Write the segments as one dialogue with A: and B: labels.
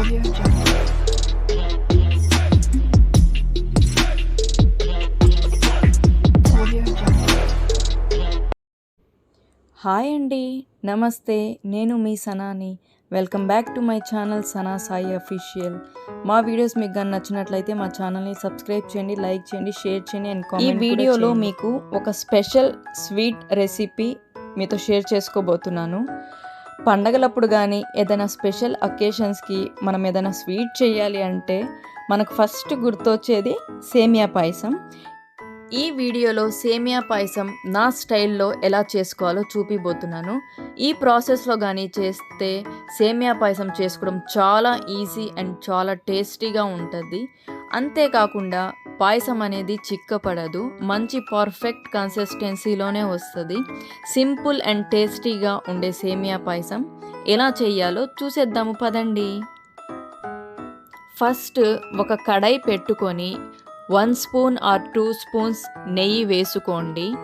A: Audio Jungle.
B: Hi అండి నమస్తే నేను మీ సనాని. Welcome back to my channel Sana Sai official. మా వీడియోస్ మీకు కానీ నచ్చినట్లయితే మా ఛానల్ని సబ్స్క్రైబ్ చేయండి లైక్ చేయండి షేర్ చేయండి అండ్ ఈ వీడియోలో మీకు ఒక స్పెషల్ స్వీట్ రెసిపీ మీతో షేర్ చేసుకోబోతున్నాను. పండగలప్పుడు కానీ ఏదైనా స్పెషల్ అకేషన్స్కి మనం ఏదైనా స్వీట్ చేయాలి అంటే మనకు ఫస్ట్ గుర్తొచ్చేది సేమియా పాయసం. ఈ వీడియోలో సేమియా పాయసం నా స్టైల్లో ఎలా చేసుకోవాలో చూపిపోతున్నాను ఈ ప్రాసెస్లో కానీ చేస్తే సేమియా పాయసం చేసుకోవడం చాలా ఈజీ అండ్ చాలా టేస్టీగా ఉంటుంది. అంతేకాకుండా పాయసం అనేది చిక్కపడదు. మంచి పర్ఫెక్ట్ కన్సిస్టెన్సీలోనే వస్తుంది. సింపుల్ అండ్ టేస్టీగా ఉండే సేమియా పాయసం. ఎలా చేయాలో చూసేద్దాము పదండి. ఫస్ట్ ఒక కడాయి పెట్టుకొని one spoon or two spoons నెయ్యి వేసుకోండి.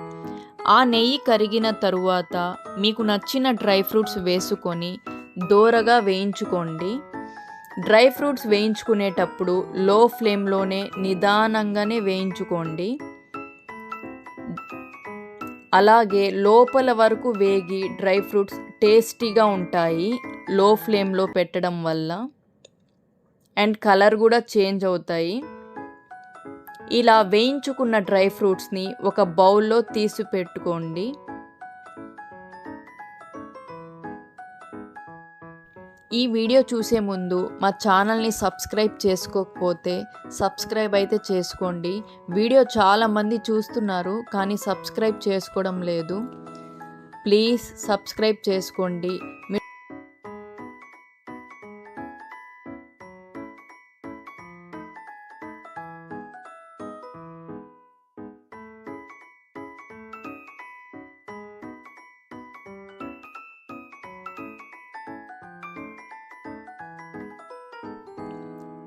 B: ఆ నెయ్యి కరిగిన తరువాత మీకు నచ్చిన డ్రై ఫ్రూట్స్ వేసుకొని దోరగా వేయించుకోండి. డ్రై ఫ్రూట్స్ వేయించుకునేటప్పుడు లో ఫ్లేమ్లోనే నిదానంగానే వేయించుకోండి. అలాగే లోపల వరకు వేగి డ్రై ఫ్రూట్స్ టేస్టీగా ఉంటాయి లో ఫ్లేమ్లో పెట్టడం వల్ల. అండ్ కలర్ కూడా చేంజ్ అవుతాయి. ఇలా వేయించుకున్న డ్రై ఫ్రూట్స్ని ఒక బౌల్లో తీసి పెట్టుకోండి. ఈ వీడియో చూసే ముందు మా ఛానల్ని సబ్స్క్రైబ్ చేసుకోకపోతే సబ్స్క్రైబ్ అయితే చేసుకోండి. వీడియో చాలామంది చూస్తున్నారు కానీ సబ్స్క్రైబ్ చేసుకోవడం లేదు. ప్లీజ్ సబ్స్క్రైబ్ చేసుకోండి.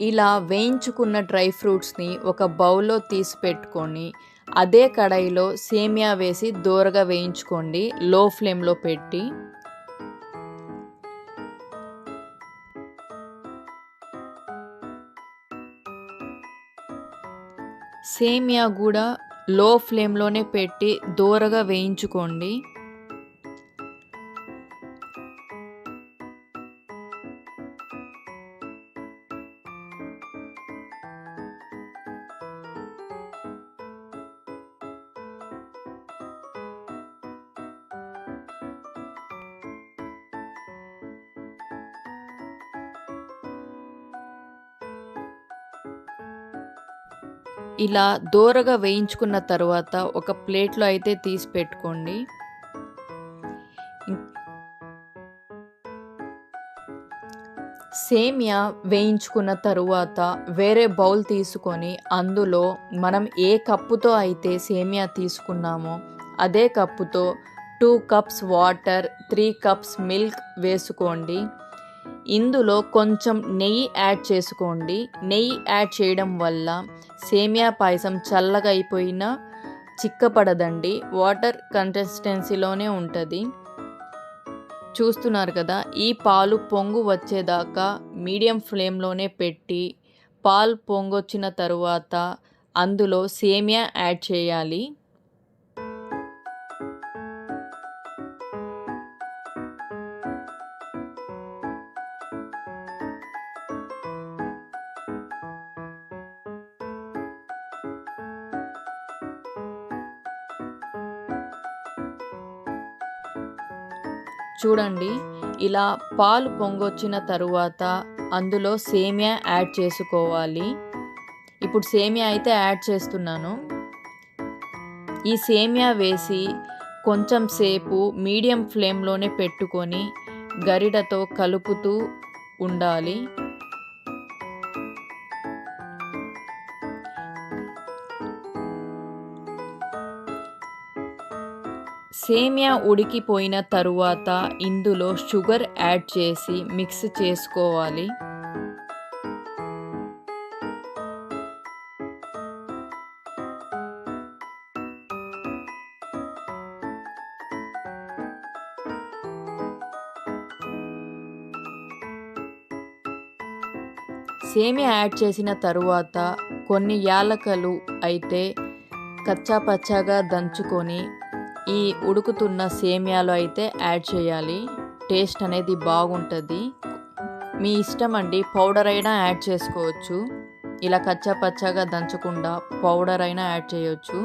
B: ఇలా వేయించుకున్న డ్రై ఫ్రూట్స్ని ఒక బౌల్లో తీసి పెట్టుకొని అదే కడాయిలో సేమియా వేసి దోరగా వేయించుకోండి. లో ఫ్లేమ్లో పెట్టి. సేమియా కూడా లో ఫ్లేమ్లోనే పెట్టి దోరగా వేయించుకోండి. ఇలా దోరగా వేయించుకున్న తర్వాత ఒక ప్లేట్లో అయితే తీసి పెట్టుకోండి. సేమియా వేయించుకున్న తరువాత వేరే బౌల్ తీసుకొని అందులో మనం ఏ కప్పుతో అయితే సేమియా తీసుకున్నామో అదే కప్పుతో two cups water three cups milk వేసుకోండి. ఇందులో కొంచెం నెయ్యి యాడ్ చేసుకోండి. నెయ్యి యాడ్ చేయడం వల్ల సేమియా పాయసం చల్లగా అయిపోయినా చిక్కపడదండి. వాటర్ కన్సిస్టెన్సీలోనే ఉంటుంది. చూస్తున్నారు కదా ఈ పాలు పొంగు వచ్చేదాకా మీడియం ఫ్లేమ్లోనే పెట్టి పాలు పొంగొచ్చిన తరువాత అందులో సేమియా యాడ్ చేయాలి. చూడండి ఇలా పాలు పొంగొచ్చిన తరువాత అందులో సేమియా యాడ్ చేసుకోవాలి. ఇప్పుడు సేమియా అయితే యాడ్ చేస్తున్నాను. ఈ సేమియా వేసి కొంచెం సేపు మీడియం ఫ్లేమ్లోనే పెట్టుకొని గరిటతో కలుపుతూ ఉండాలి. సేమియా ఉడికిపోయిన తరువాత ఇందులో షుగర్ యాడ్ చేసి మిక్స్ చేసుకోవాలి. సేమియా యాడ్ చేసిన తరువాత కొన్ని యాలకలు అయితే కచ్చాపచ్చాగా దంచుకొని ఈ ఉడుకుతున్న సేమియాలో అయితే యాడ్ చేయాలి. టేస్ట్ అనేది బాగుంటుంది. మీ ఇష్టం అండి పౌడర్ అయినా యాడ్ చేసుకోవచ్చు. ఇలా కచ్చా పచ్చగా దంచకుండా పౌడర్ అయినా యాడ్ చేయొచ్చు.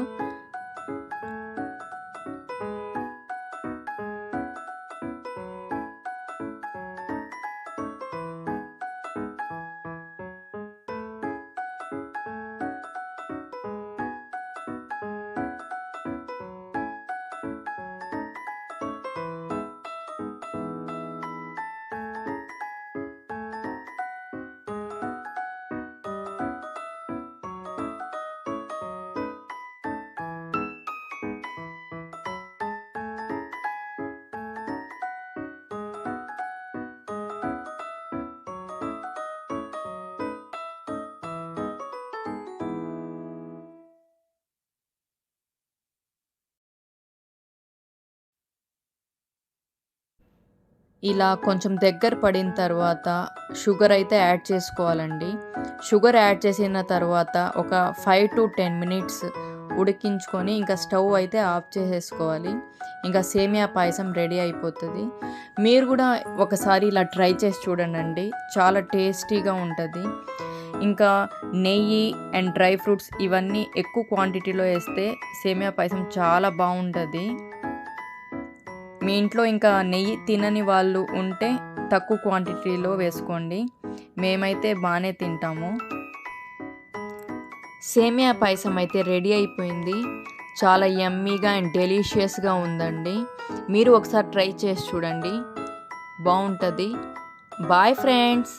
B: ఇలా కొంచెం దగ్గర పడిన తర్వాత షుగర్ అయితే యాడ్ చేసుకోవాలండి. షుగర్ యాడ్ చేసిన తర్వాత ఒక ఫైవ్ టు టెన్ మినిట్స్ ఉడికించుకొని ఇంకా స్టవ్ అయితే ఆఫ్ చేసేసుకోవాలి. ఇంకా సేమియా పాయసం రెడీ అయిపోతుంది. మీరు కూడా ఒకసారి ఇలా ట్రై చేసి చూడండి చాలా టేస్టీగా ఉంటుంది. ఇంకా నెయ్యి అండ్ డ్రై ఫ్రూట్స్ ఇవన్నీ ఎక్కువ క్వాంటిటీలో వేస్తే సేమియా పాయసం చాలా బాగుంటుంది. మీ ఇంట్లో ఇంకా నెయ్యి తినని వాళ్ళు ఉంటే తక్కువ క్వాంటిటీలో వేసుకోండి. మేమైతే బాగానే తింటాము. సేమియా పాయసం అయితే రెడీ అయిపోయింది. చాలా యమ్మీగా అండ్ డెలీషియస్గా ఉందండి. మీరు ఒకసారి ట్రై చేసి చూడండి. బాగుంటుంది బాయ్ ఫ్రెండ్స్